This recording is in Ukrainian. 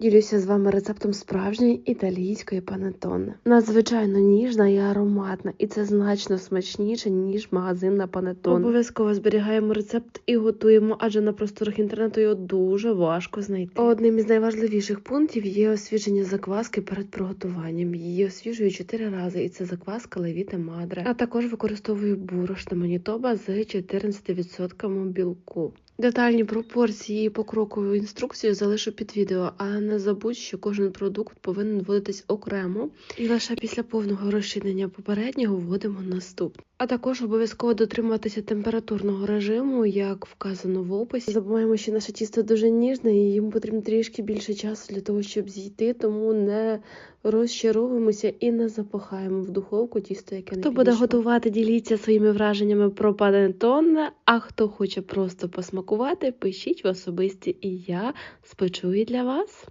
Ділюся з вами рецептом справжньої італійської панетоне. Надзвичайно ніжна і ароматна, і це значно смачніше, ніж магазинна панетоне. Обов'язково зберігаємо рецепт і готуємо, адже на просторах інтернету його дуже важко знайти. Одним із найважливіших пунктів є освіження закваски перед приготуванням. Її освіжую 4 рази, і це закваска Левіте Мадре. А також використовую борошно Манітоба з 14% білку. Детальні пропорції і покрокову інструкцію залишу під відео, але не забудь, що кожен продукт повинен вводитись окремо, і лише після повного розчинення попереднього вводимо наступне. А також обов'язково дотримуватися температурного режиму, як вказано в описі. Забуваємо, що наше тісто дуже ніжне, і йому потрібно трішки більше часу для того, щоб зійти, тому не розчаровуємося і не запахаємо в духовку тісто, яке не Хто буде готувати, діліться своїми враженнями про панетон, а хто хоче просто посмакувати, пишіть в особисті, і я спечу і для вас.